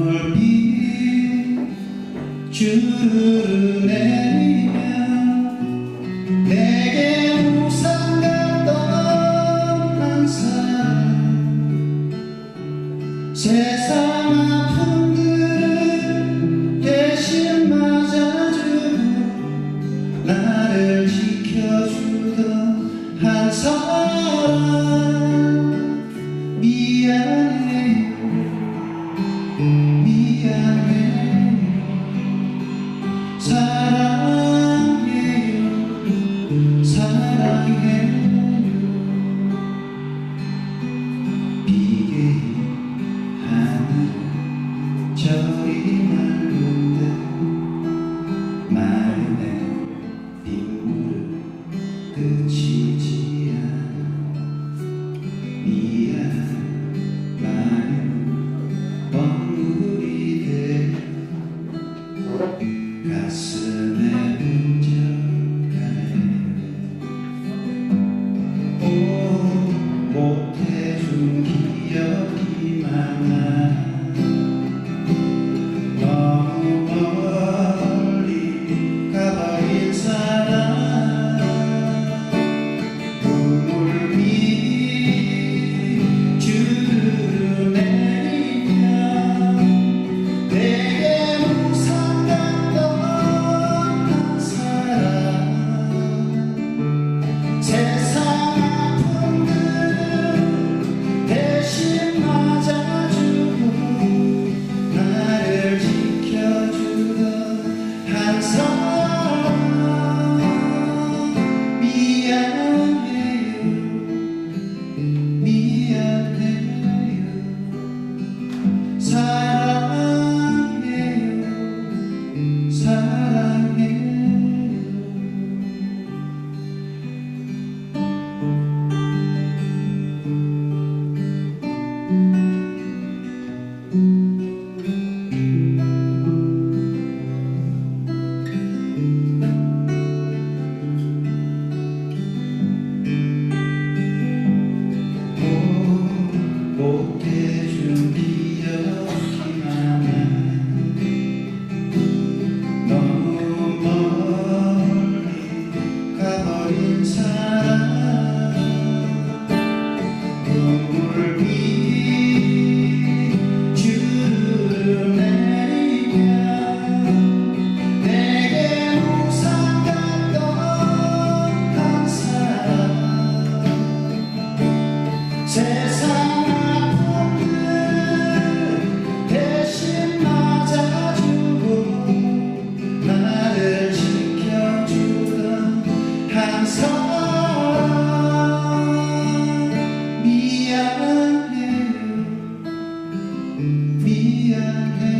눈물이 주르르 내리면 내게 우산 같던 한 사람. 세상 아픔을 대신 맞아주고 나를 지켜주던 한 사람. the end.